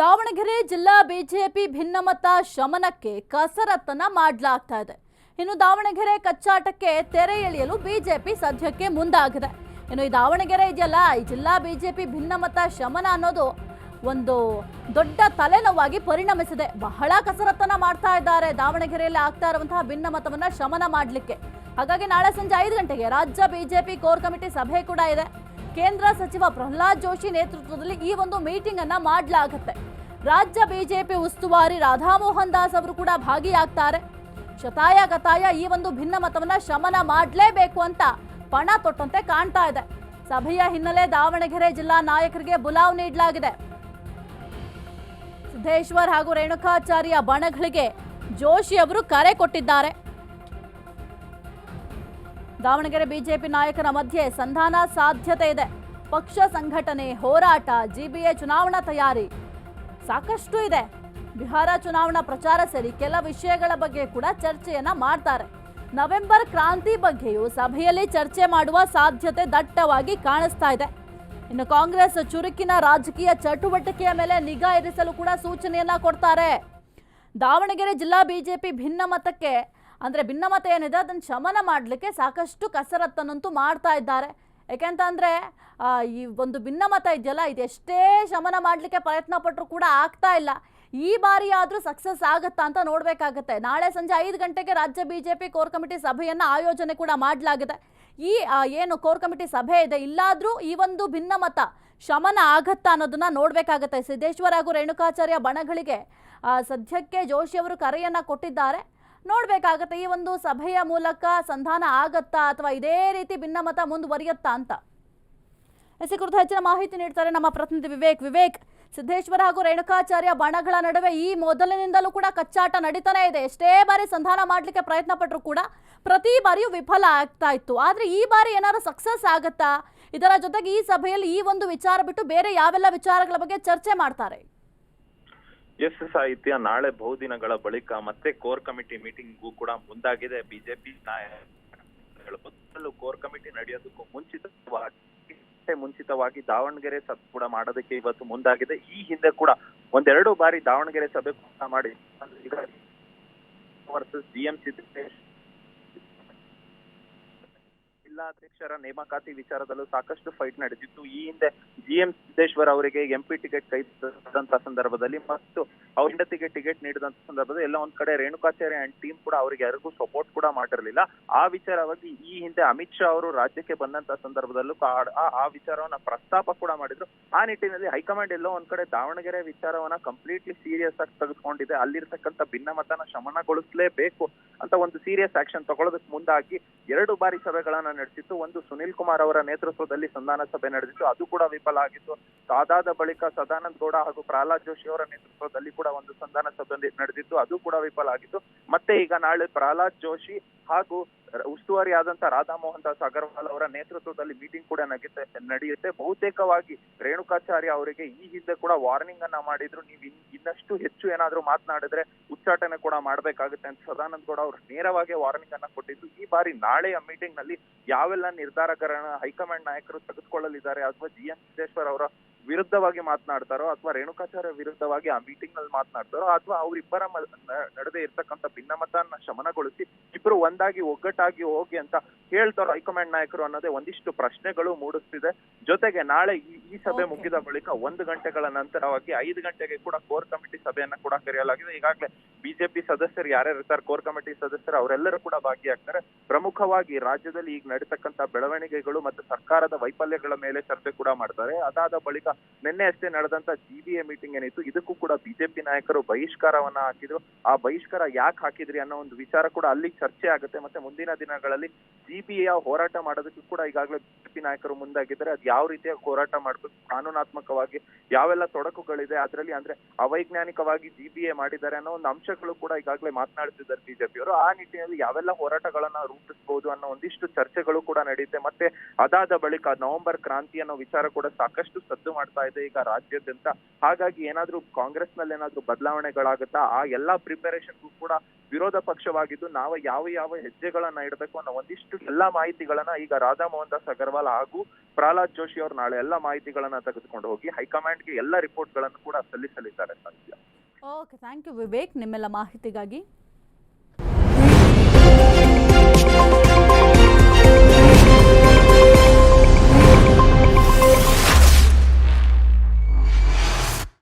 ದಾವಣಗೆರೆ ಜಿಲ್ಲಾ ಬಿಜೆಪಿ ಭಿನ್ನಮತ ಶಮನಕ್ಕೆ ಕಸರತ್ತನ್ನ ಮಾಡಲಾಗ್ತಾ ಇದೆ. ಇನ್ನು ದಾವಣಗೆರೆ ಕಚ್ಚಾಟಕ್ಕೆ ತೆರೆ ಎಳೆಯಲು ಬಿಜೆಪಿ ಸದ್ಯಕ್ಕೆ ಮುಂದಾಗಿದೆ. ಇನ್ನು ಈ ದಾವಣಗೆರೆ ಇದೆಯಲ್ಲ, ಈ ಜಿಲ್ಲಾ ಬಿಜೆಪಿ ಭಿನ್ನಮತ ಶಮನ ಅನ್ನೋದು ಒಂದು ದೊಡ್ಡ ತಲೆನೋವಾಗಿ ಪರಿಣಮಿಸಿದೆ. ಬಹಳ ಕಸರತ್ತನ್ನ ಮಾಡ್ತಾ ಇದ್ದಾರೆ. ದಾವಣಗೆರೆಯಲ್ಲಿ ಆಗ್ತಾ ಇರುವಂತಹ ಭಿನ್ನಮತವನ್ನ ಶಮನ ಮಾಡಲಿಕ್ಕೆ. ಹಾಗಾಗಿ ನಾಳೆ ಸಂಜೆ ಐದು ಗಂಟೆಗೆ ರಾಜ್ಯ ಬಿಜೆಪಿ ಕೋರ್ ಕಮಿಟಿ ಸಭೆ ಕೂಡ ಇದೆ. ಕೇಂದ್ರ ಸಚಿವ ಪ್ರಹ್ಲಾದ್ ಜೋಶಿ ನೇತೃತ್ವದಲ್ಲಿ ಈ ಒಂದು ಮೀಟಿಂಗ್ ಅನ್ನ ಮಾಡಲಾಗುತ್ತೆ. ರಾಜ್ಯ ಬಿಜೆಪಿ ಉಸ್ತುವಾರಿ ರಾಧಾಮೋಹನ್ ದಾಸ್ ಅವರು ಕೂಡ ಭಾಗಿಯಾಗ್ತಾರೆ. ಶತಾಯ ಗತಾಯ ಈ ಒಂದು ಭಿನ್ನ ಮತವನ್ನ ಶಮನ ಮಾಡಲೇಬೇಕು ಅಂತ ಪಣ ತೊಟ್ಟಂತೆ ಕಾಣ್ತಾ ಇದೆ. ಸಭೆಯ ಹಿನ್ನೆಲೆ ದಾವಣಗೆರೆ ಜಿಲ್ಲಾ ನಾಯಕರಿಗೆ ಬುಲಾವ್ ನೀಡಲಾಗಿದೆ. ಸಿದ್ದೇಶ್ವರ್ ಹಾಗೂ ರೇಣುಕಾಚಾರ್ಯ ಬಣಗಳಿಗೆ ಜೋಶಿ ಅವರು ಕರೆ ಕೊಟ್ಟಿದ್ದಾರೆ. ದಾವಣಗೆರೆ ಬಿಜೆಪಿ ನಾಯಕರ ಮಧ್ಯೆ ಸಂಧಾನ ಸಾಧ್ಯತೆ ಇದೆ. ಪಕ್ಷ ಸಂಘಟನೆ ಹೋರಾಟ, ಜಿಬಿಎ ಚುನಾವಣಾ ತಯಾರಿ ಸಾಕಷ್ಟು ಇದೆ. ಬಿಹಾರ ಚುನಾವಣಾ ಪ್ರಚಾರ ಸೇರಿ ಕೆಲ ವಿಷಯಗಳ ಬಗ್ಗೆ ಕೂಡ ಚರ್ಚೆಯನ್ನ ಮಾಡ್ತಾರೆ. ನವೆಂಬರ್ ಕ್ರಾಂತಿ ಬಗ್ಗೆಯೂ ಸಭೆಯಲ್ಲಿ ಚರ್ಚೆ ಮಾಡುವ ಸಾಧ್ಯತೆ ದಟ್ಟವಾಗಿ ಕಾಣಿಸ್ತಾ ಇದೆ. ಇನ್ನು ಕಾಂಗ್ರೆಸ್ ಚುರುಕಿನ ರಾಜಕೀಯ ಚಟುವಟಿಕೆಯ ಮೇಲೆ ನಿಗಾ ಇರಿಸಲು ಕೂಡ ಸೂಚನೆಯನ್ನ ಕೊಡ್ತಾರೆ. ದಾವಣಗೆರೆ ಜಿಲ್ಲಾ ಬಿಜೆಪಿ ಭಿನ್ನಮತಕ್ಕೆ ಅಂದರೆ ಭಿನ್ನಮತ ಏನಿದೆ, ಅದನ್ನು ಶಮನ ಮಾಡಲಿಕ್ಕೆ ಸಾಕಷ್ಟು ಕಸರತ್ತನ್ನಂತೂ ಮಾಡ್ತಾ ಇದ್ದಾರೆ. ಯಾಕೆಂತಂದರೆ ಈ ಒಂದು ಭಿನ್ನಮತ ಇದೆಯಲ್ಲ ಇದು. ಶಮನ ಮಾಡಲಿಕ್ಕೆ ಪ್ರಯತ್ನ ಪಟ್ಟರು ಕೂಡ ಆಗ್ತಾ ಇಲ್ಲ. ಈ ಬಾರಿ ಆದರೂ ಸಕ್ಸಸ್ ಆಗುತ್ತಾ ಅಂತ ನೋಡಬೇಕಾಗತ್ತೆ. ನಾಳೆ ಸಂಜೆ ಐದು ಗಂಟೆಗೆ ರಾಜ್ಯ ಬಿಜೆಪಿ ಕೋರ್ ಕಮಿಟಿ ಸಭೆಯನ್ನು ಆಯೋಜನೆ ಕೂಡ ಮಾಡಲಾಗಿದೆ. ಈ ಏನು ಕೋರ್ ಕಮಿಟಿ ಸಭೆ ಇದೆ, ಇಲ್ಲಾದರೂ ಈ ಒಂದು ಭಿನ್ನಮತ ಶಮನ ಆಗತ್ತಾ ಅನ್ನೋದನ್ನ ನೋಡಬೇಕಾಗತ್ತೆ. ಸಿದ್ದೇಶ್ವರ ಹಾಗೂ ರೇಣುಕಾಚಾರ್ಯ ಬಣಗಳಿಗೆ ಸದ್ಯಕ್ಕೆ ಜೋಶಿಯವರು ಕರೆಯನ್ನ ಕೊಟ್ಟಿದ್ದಾರೆ. ನೋಡಬೇಕಾಗತ್ತೆ, ಈ ಒಂದು ಸಭೆಯ ಮೂಲಕ ಸಂಧಾನ ಆಗತ್ತಾ ಅಥವಾ ಇದೇ ರೀತಿ ಭಿನ್ನಮತ ಮುಂದುವರಿಯತ್ತಾ ಅಂತ. ಎಸಿ ಕುರಿತು ಹೆಚ್ಚಿನ ಮಾಹಿತಿ ನೀಡ್ತಾರೆ ನಮ್ಮ ಪ್ರತಿನಿಧಿ ವಿವೇಕ್. ವಿವೇಕ್, ಸಿದ್ದೇಶ್ವರ ಹಾಗೂ ರೇಣುಕಾಚಾರ್ಯ ಬಣಗಳ ನಡುವೆ ಈ ಮೊದಲಿನಿಂದಲೂ ಕೂಡ ಕಚ್ಚಾಟ ನಡೀತಾನೆ ಇದೆ. ಎಷ್ಟೇ ಬಾರಿ ಸಂಧಾನ ಮಾಡಲಿಕ್ಕೆ ಪ್ರಯತ್ನ ಪಟ್ಟರು ಕೂಡ ಪ್ರತಿ ಬಾರಿಯೂ ವಿಫಲ ಆಗ್ತಾ ಇತ್ತು. ಆದರೆ ಈ ಬಾರಿ ಏನಾದ್ರು ಸಕ್ಸಸ್ ಆಗತ್ತಾ? ಇದರ ಜೊತೆಗೆ ಈ ಸಭೆಯಲ್ಲಿ ಈ ಒಂದು ವಿಚಾರ ಬಿಟ್ಟು ಬೇರೆ ಯಾವೆಲ್ಲ ವಿಚಾರಗಳ ಬಗ್ಗೆ ಚರ್ಚೆ ಮಾಡ್ತಾರೆ? ಎಸ್ ಸಾಹಿತ್ಯ ನಾಳೆ ಬಹುದಿನಗಳ ಬಳಿಕ ಮತ್ತೆ ಕೋರ್ ಕಮಿಟಿ ಮೀಟಿಂಗ್ಗೂ ಕೂಡ ಮುಂದಾಗಿದೆ. ಬಿಜೆಪಿ ಕೋರ್ ಕಮಿಟಿ ನಡೆಯೋದಕ್ಕೂ ಮುಂಚಿತವಾಗಿ ಮುಂಚಿತವಾಗಿ ದಾವಣಗೆರೆ ಸಭೆ ಕೂಡ ಮಾಡೋದಕ್ಕೆ ಇವತ್ತು ಮುಂದಾಗಿದೆ. ಈ ಹಿಂದೆ ಕೂಡ ಒಂದೆರಡು ಬಾರಿ ದಾವಣಗೆರೆ ಸಭೆ ಕೂಡ ಮಾಡಿ. ವರ್ಸಸ್ ಡಿ ಎಂ ಜಿಲ್ಲಾಧ್ಯಕ್ಷರ ನೇಮಕಾತಿ ವಿಚಾರದಲ್ಲೂ ಸಾಕಷ್ಟು ಫೈಟ್ ನಡೆದಿತ್ತು. ಈ ಹಿಂದೆ ಜಿ ಎಂ ಸಿದ್ದೇಶ್ವರ್ ಅವರಿಗೆ ಎಂಪಿ ಟಿಕೆಟ್ ಕೈ ಸಂದರ್ಭದಲ್ಲಿ ಮತ್ತು ಅವ್ರ ಹೆಂಡತಿಗೆ ಟಿಕೆಟ್ ನೀಡಿದಂತ ಸಂದರ್ಭದಲ್ಲಿ ಎಲ್ಲ ಒಂದ್ ಕಡೆ ರೇಣುಕಾಚಾರ್ಯ ಅಂಡ್ ಟೀಮ್ ಕೂಡ ಅವರಿಗೆ ಯಾರಿಗೂ ಸಪೋರ್ಟ್ ಕೂಡ ಮಾಡಿರಲಿಲ್ಲ. ಆ ವಿಚಾರವಾಗಿ ಈ ಹಿಂದೆ ಅಮಿತ್ ಶಾ ಅವರು ರಾಜ್ಯಕ್ಕೆ ಬಂದಂತ ಸಂದರ್ಭದಲ್ಲೂ ಆ- ವಿಚಾರವನ್ನ ಪ್ರಸ್ತಾಪ ಕೂಡ ಮಾಡಿದ್ರು. ಆ ನಿಟ್ಟಿನಲ್ಲಿ ಹೈಕಮಾಂಡ್ ಎಲ್ಲೋ ಒಂದ್ ಕಡೆ ದಾವಣಗೆರೆ ವಿಚಾರವನ್ನ ಕಂಪ್ಲೀಟ್ಲಿ ಸೀರಿಯಸ್ ಆಗಿ ತೆಗೆದುಕೊಂಡಿದೆ. ಅಲ್ಲಿರ್ತಕ್ಕಂಥ ಭಿನ್ನಮತನ ಶಮನಗೊಳಿಸಲೇಬೇಕು ಅಂತ ಒಂದು ಸೀರಿಯಸ್ ಆಕ್ಷನ್ ತಗೊಳ್ಳೋದಕ್ಕೆ ಮುಂದಾಗಿ ಎರಡು ಬಾರಿ ಸಭೆಗಳನ್ನ ನಡೆಸಿತ್ತು. ಒಂದು ಸುನಿಲ್ ಕುಮಾರ್ ಅವರ ನೇತೃತ್ವದಲ್ಲಿ ಸಂಧಾನ ಸಭೆ ನಡೆದಿತ್ತು. ಅದು ಕೂಡ ವಿಫಲ ಆಗಿತ್ತು. ಅದಾದ ಬಳಿಕ ಸದಾನಂದ ಗೌಡ ಹಾಗೂ ಪ್ರಹ್ಲಾದ್ ಜೋಶಿ ಅವರ ನೇತೃತ್ವದಲ್ಲಿ ಕೂಡ ಒಂದು ಸಂಧಾನ ಸಭೆ ನಡೆದಿತ್ತು ಅದು ಕೂಡ ವಿಫಲ ಆಗಿತ್ತು. ಮತ್ತೆ ಈಗ ನಾಳೆ ಪ್ರಹ್ಲಾದ್ ಜೋಶಿ ಹಾಗೂ ಉಸ್ತುವಾರಿ ಆದಂತ ರಾಧಾಮೋಹನ್ ದಾಸ್ ಅಗರ್ವಾಲ್ ಅವರ ನೇತೃತ್ವದಲ್ಲಿ ಮೀಟಿಂಗ್ ಕೂಡ ನಡೆಯುತ್ತೆ. ಬಹುತೇಕವಾಗಿ ರೇಣುಕಾಚಾರ್ಯ ಅವರಿಗೆ ಈ ಹಿಂದೆ ಕೂಡ ವಾರ್ನಿಂಗ್ ಅನ್ನ ಮಾಡಿದ್ರು. ನೀವು ಇನ್- ಇನ್ನಷ್ಟು ಹೆಚ್ಚು ಏನಾದ್ರೂ ಮಾತನಾಡಿದ್ರೆ ಉಚ್ಚಾಟನೆ ಕೂಡ ಮಾಡಬೇಕಾಗುತ್ತೆ ಅಂತ ಸದಾನಂದ ಗೌಡ ಅವರು ನೇರವಾಗಿ ವಾರ್ನಿಂಗ್ ಅನ್ನ ಕೊಟ್ಟಿದ್ದು. ಈ ಬಾರಿ ನಾಳೆಯ ಮೀಟಿಂಗ್ನಲ್ಲಿ ಯಾವೆಲ್ಲ ನಿರ್ಧಾರಕರನ್ನ ಹೈಕಮಾಂಡ್ ನಾಯಕರು ತೆಗೆದುಕೊಳ್ಳಲಿದ್ದಾರೆ ಅಥವಾ ಜಿ ಎಂ ಸಿದ್ದೇಶ್ವರ್ ಅವರ ವಿರುದ್ಧವಾಗಿ ಮಾತನಾಡ್ತಾರೋ ಅಥವಾ ರೇಣುಕಾಚಾರ್ಯ ವಿರುದ್ಧವಾಗಿ ಆ ಮೀಟಿಂಗ್ನಲ್ಲಿ ಮಾತನಾಡ್ತಾರೋ ಅಥವಾ ಅವರಿಬ್ಬರ ನಡೆದೇ ನಡುವೆ ಇರ್ತಕ್ಕಂಥ ಭಿನ್ನಮತನ ಶಮನಗೊಳಿಸಿ ಇಬ್ರು ಒಂದಾಗಿ ಒಗ್ಗಟ್ಟಾಗಿ ಹೋಗಿ ಅಂತ ಹೇಳ್ತಾರೋ ಹೈಕಮಾಂಡ್ ನಾಯಕರು ಅನ್ನೋದೇ ಒಂದಿಷ್ಟು ಪ್ರಶ್ನೆಗಳು ಮೂಡಿಸ್ತಿದೆ. ಜೊತೆಗೆ ನಾಳೆ ಈ ಈ ಸಭೆ ಮುಗಿದ ಬಳಿಕ ಒಂದು ಗಂಟೆಗಳ ನಂತರವಾಗಿ ಐದು ಗಂಟೆಗೆ ಕೂಡ ಕೋರ್ ಕಮಿಟಿ ಸಭೆಯನ್ನ ಕೂಡ ಕರೆಯಲಾಗಿದೆ. ಈಗಾಗಲೇ ಬಿಜೆಪಿ ಸದಸ್ಯರು ಯಾರ್ಯಾರು ಇರ್ತಾರೆ ಕೋರ್ ಕಮಿಟಿ ಸದಸ್ಯರು ಅವರೆಲ್ಲರೂ ಕೂಡ ಭಾಗಿಯಾಗ್ತಾರೆ. ಪ್ರಮುಖವಾಗಿ ರಾಜ್ಯದಲ್ಲಿ ಈಗ ನಡೀತಕ್ಕಂಥ ಬೆಳವಣಿಗೆಗಳು ಮತ್ತು ಸರ್ಕಾರದ ವೈಫಲ್ಯಗಳ ಮೇಲೆ ಚರ್ಚೆ ಕೂಡ ಮಾಡ್ತಾರೆ. ಅದಾದ ಬಳಿಕ ನಿನ್ನೆ ಅಷ್ಟೇ ನಡೆದಂತ ಜಿಬಿಎ ಮೀಟಿಂಗ್ ಏನಿತ್ತು ಇದಕ್ಕೂ ಕೂಡ ಬಿಜೆಪಿ ನಾಯಕರು ಬಹಿಷ್ಕಾರವನ್ನ ಹಾಕಿದ್ರು. ಆ ಬಹಿಷ್ಕಾರ ಯಾಕೆ ಹಾಕಿದ್ರಿ ಅನ್ನೋ ಒಂದು ವಿಚಾರ ಕೂಡ ಅಲ್ಲಿ ಚರ್ಚೆ ಆಗುತ್ತೆ. ಮತ್ತೆ ಮುಂದಿನ ದಿನಗಳಲ್ಲಿ ಸಿಬಿಐ ಹೋರಾಟ ಮಾಡೋದಕ್ಕೂ ಕೂಡ ಈಗಾಗಲೇ ಬಿಜೆಪಿ ನಾಯಕರು ಮುಂದಾಗಿದ್ದಾರೆ. ಅದು ಯಾವ ರೀತಿಯ ಹೋರಾಟ ಮಾಡಬೇಕು? ಕಾನೂನಾತ್ಮಕವಾಗಿ ಯಾವೆಲ್ಲ ತೊಡಕುಗಳಿದೆ? ಅದರಲ್ಲಿ ಅಂದ್ರೆ ಅವೈಜ್ಞಾನಿಕವಾಗಿ ಜಿಬಿಎ ಮಾಡಿದ್ದಾರೆ ಅನ್ನೋ ಒಂದು ಅಂಶಗಳು ಕೂಡ ಈಗಾಗಲೇ ಮಾತನಾಡ್ತಿದ್ದಾರೆ ಬಿಜೆಪಿಯವರು ಆ ನಿಟ್ಟಿನಲ್ಲಿ ಯಾವೆಲ್ಲ ಹೋರಾಟಗಳನ್ನ ರೂಪಿಸಬಹುದು ಅನ್ನೋ ಒಂದಿಷ್ಟು ಚರ್ಚೆಗಳು ಕೂಡ ನಡೆಯುತ್ತೆ ಮತ್ತೆ ಅದಾದ ಬಳಿಕ ನವೆಂಬರ್ ಕ್ರಾಂತಿ ಅನ್ನೋ ವಿಚಾರ ಕೂಡ ಸಾಕಷ್ಟು ಸದ್ದು ಮಾಡ್ತಾ ಇದೆ ಈಗ ರಾಜ್ಯಾದ್ಯಂತ. ಹಾಗಾಗಿ ಏನಾದ್ರೂ ಕಾಂಗ್ರೆಸ್ನಲ್ಲಿ ಬದಲಾವಣೆಗಳಾಗುತ್ತಾ, ಆ ಎಲ್ಲಾ ಪ್ರಿಪರೇಷನ್ಗೂ ಕೂಡ ವಿರೋಧ ಪಕ್ಷವಾಗಿದ್ದು, ನಾವು ಯಾವ ಯಾವ ಹೆಜ್ಜೆಗಳನ್ನ ಇಡಬೇಕು ಅನ್ನೋ ಒಂದಿಷ್ಟು ಎಲ್ಲಾ ಮಾಹಿತಿಗಳನ್ನ ಈಗ ರಾಧಾ ಮೋಹನ್ ದಾಸ್ ಅಗರ್ವಾಲ್ ಹಾಗೂ ಪ್ರಹ್ಲಾದ್ ಜೋಶಿ ಅವರು ನಾಳೆ ಎಲ್ಲಾ ಮಾಹಿತಿಗಳನ್ನ ತೆಗೆದುಕೊಂಡು ಹೋಗಿ ಹೈಕಮಾಂಡ್ಗೆ ಎಲ್ಲ ರಿಪೋರ್ಟ್ಗಳನ್ನು ಕೂಡ ಸಲ್ಲಿಸಲಿದ್ದಾರೆ ಓಕೆ ಥ್ಯಾಂಕ್ ಯು ವಿವೇಕ್ ನಿಮ್ಮೆಲ್ಲ ಮಾಹಿತಿಗಾಗಿ